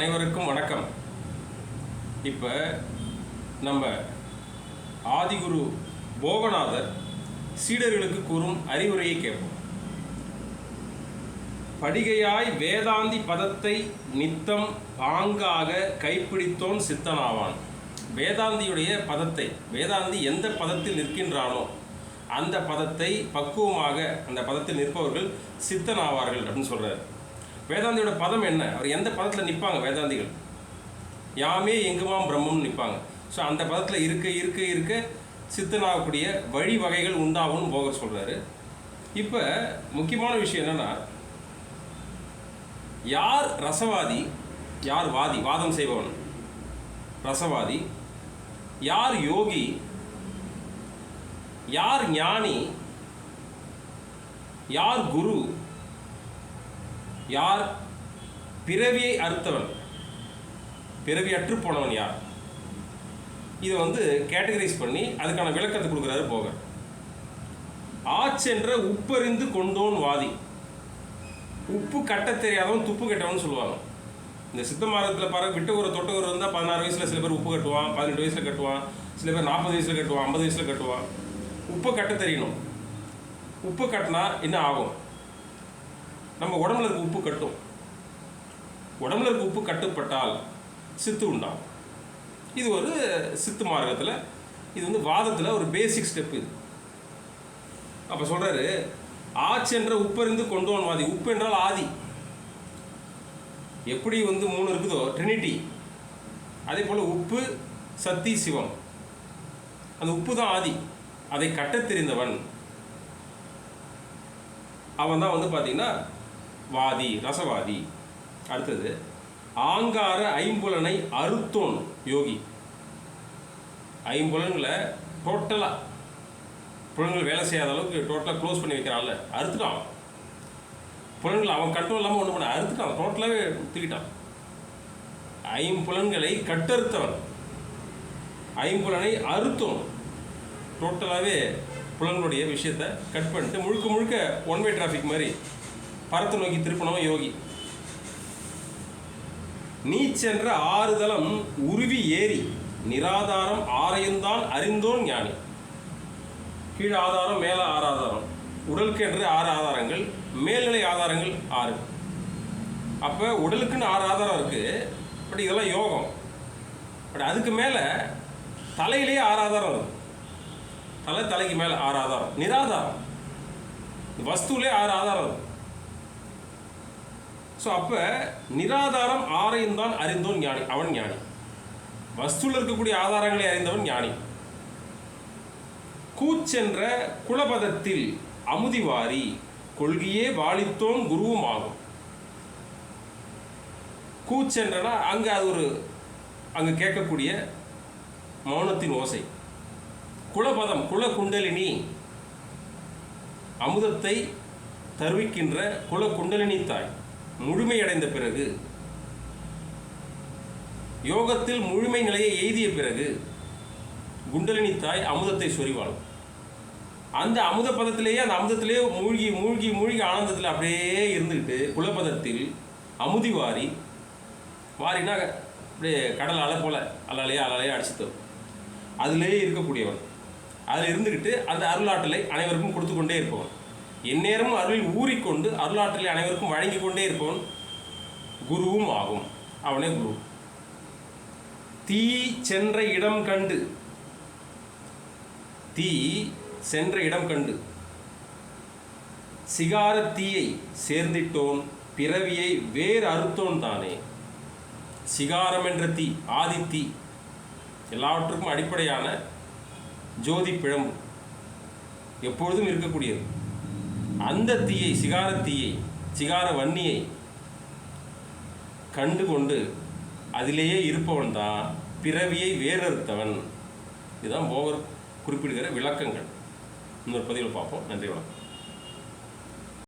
அனைவருக்கும் வணக்கம். இப்போ நம்ம ஆதிகுரு போகநாதர் சீடர்களுக்கு கூறும் அறிவுரையை கேட்போம். படிகையாய் வேதாந்தி பதத்தை நித்தம் ஆங்காக கைப்பிடித்தோன் சித்தனாவான். வேதாந்தியுடைய பதத்தை வேதாந்தி எந்த பதத்தில் நிற்கின்றானோ அந்த பதத்தை பக்குவமாக அந்த பதத்தில் நிற்பவர்கள் சித்தனாவார்கள் அப்படின்னு சொல்கிறார் வேதாந்தியோட பதம் என்ன? அவர் எந்த பதத்தில் நிற்பாங்க வேதாந்திகள்? யாமே எங்குமாம் பிரம்மம்னு நிற்பாங்க ஸோ அந்த பதத்தில் இருக்க இருக்க இருக்க. சித்தனாகக்கூடிய வழி வகைகள் உண்டாகும்னு போகர் சொல்கிறாரு இப்போ முக்கியமான விஷயம் என்னன்னா யார் ரசவாதி யார் வாதி? வாதம் செய்பவன். ரசவாதி. யார் யோகி? யார் ஞானி? யார் குரு? யார்? பிறவியை அறுத்தவன். பிறவி அற்றுப்போனவன் யார்? இதை வந்து கேட்டகரைஸ் பண்ணி அதுக்கான விளக்கத்தை கொடுக்குறாரு போகர். ஆச்சென்ற உப்பறிந்து கொண்டோன் வாதி. உப்பு கட்ட தெரியாதவன் துப்பு கட்டவன் சொல்லுவாங்க. இந்த சித்த மாதத்தில் பாரு விட்ட ஒரு தொட்ட ஒரு இருந்தால் பதினாறு வயசில் சில பேர் உப்பு கட்டுவான் பதினெட்டு வயசில் கட்டுவான் சில பேர் நாற்பது வயசில் கட்டுவான் ஐம்பது வயசில் கட்டுவான். உப்பு கட்ட தெரியணும். உப்பு கட்டினா என்ன ஆகும்? நம்ம உடம்புல இருக்க உப்பு கட்டும். உடம்புல இருக்க உப்பு கட்டுப்பட்டால் சித்து உண்டாகும். இது ஒரு சித்து மார்க்கத்தில் இது வந்து வாதத்தில் ஒரு பேசிக் ஸ்டெப் இது. அப்போ சொல்கிறாரு ஆச்சென்ற உப்பறிந்து கொண்டோன் வாதி. உப்பு என்றால் ஆதி. எப்படி வந்து மூணு இருக்குதோ? ட்ரினிட்டி அதே போல் உப்பு சக்தி சிவம். அந்த உப்பு தான் ஆதி. அதை கட்டத் தெரிந்தவன். அவன் தான் வந்து பார்த்தீங்கன்னா வாதி ரசவாதி. அடுத்தது ஆங்கார ஐம்புலனை அறுத்தோன் யோகி. ஐம்புலன்களை டோட்டலாக புலன்கள் வேலை செய்யாத அளவுக்கு டோட்டலாக க்ளோஸ் பண்ணி வைக்கிறான்ல அறுத்துட்டான். புலன்கள் அவன் கண்ட்ரோல் இல்லாமல் ஒன்று பண்ண அறுத்துட்டான். டோட்டலாகவே தூக்கிட்டான். ஐம்புலன்களை கட்டறுத்தவன். ஐம்புலனை அறுத்தோன். டோட்டலாகவே புலன்களுடைய விஷயத்தை கட் பண்ணிட்டு முழுக்க முழுக்க ஒன் வே டிராஃபிக் மாதிரி பரத்தை நோக்கி திருப்பணும் யோகி. நீ சென்ற ஆறுதலம் உருவி ஏறி நிராதாரம் ஆரையுந்தான் அறிந்தோன் ஞானி. கீழ் ஆதாரம் மேல ஆறு ஆதாரம் உடலுக்கு என்று ஆறு ஆதாரங்கள் மேல்நிலை ஆதாரங்கள் ஆறு. அப்போ உடலுக்குன்னு ஆறு ஆதாரம் இருக்குது பட் இதெல்லாம் யோகம். பட் அதுக்கு மேலே தலையிலேயே ஆறு ஆதாரம் இருக்கு. தலை தலைக்கு மேலே ஆறு ஆதாரம். நிராதாரம். வஸ்துவிலே ஆறு ஆதாரம் இருக்கு. ஸோ அப்போ நிராதாரம் ஆரையும் தான் அறிந்தோன் ஞானி அவன் ஞானி. வஸ்துவில் இருக்கக்கூடிய ஆதாரங்களை அறிந்தவன் ஞானி. கூச்சென்ற குலபதத்தில் அமுதிவாரி கொள்கையே வாழித்தோன் குருவும் ஆகும் கூச்சென்றனா அங்கே அது ஒரு அங்கே கேட்கக்கூடிய மௌனத்தின் ஓசை. குலபதம் குல குண்டலினி அமுதத்தை தருவிக்கின்ற குல குண்டலினி தாய். முழுமையடைந்த பிறகு யோகத்தில் முழுமை நிலையை எய்திய பிறகு குண்டலினி தாய் அமுதத்தை சொரிவாள் அந்த அமுத பதத்திலேயே அந்த அமுதத்திலேயே மூழ்கி மூழ்கி மூழ்கி ஆனந்தத்தில் அப்படியே இருந்துக்கிட்டு குலபதத்தில் அமுதி வாரி வாரினா அப்படியே கடல் அலை போல அலாலையே அலாலையே அடிச்சு அதுலேயே அதிலேயே இருக்கக்கூடியவன். அதில் இருந்துக்கிட்டு அந்த அருளாற்றலை அனைவருக்கும் கொடுத்து கொண்டே இருப்பவன். எந்நேரமும் அருளில் ஊறிக்கொண்டு அருளாற்றலை அனைவருக்கும் வழங்கி கொண்டே இருப்பவன் குருவும் ஆகும். அவனே குரு. தீ சென்ற இடம் கண்டு. தீ சென்ற இடம் கண்டு. சிகார தீயை சேர்ந்திட்டோன் பிறவியை வேறு அறுத்தோன் தானே. சிகாரம் என்ற தீ ஆதி தீ எல்லாவற்றுக்கும் அடிப்படையான ஜோதி பிழம்பு எப்பொழுதும் இருக்கக்கூடியது. அந்த தீயை சிகார தீயை சிகார வன்னியை கண்டு கொண்டு அதிலேயே இருப்பவன் தான் பிறவியை வேறறுத்தவன். இதுதான் போவர் குறிப்பிடுகிற விளக்கங்கள். இன்னொரு பதிவில் பார்ப்போம். நன்றி வணக்கம்.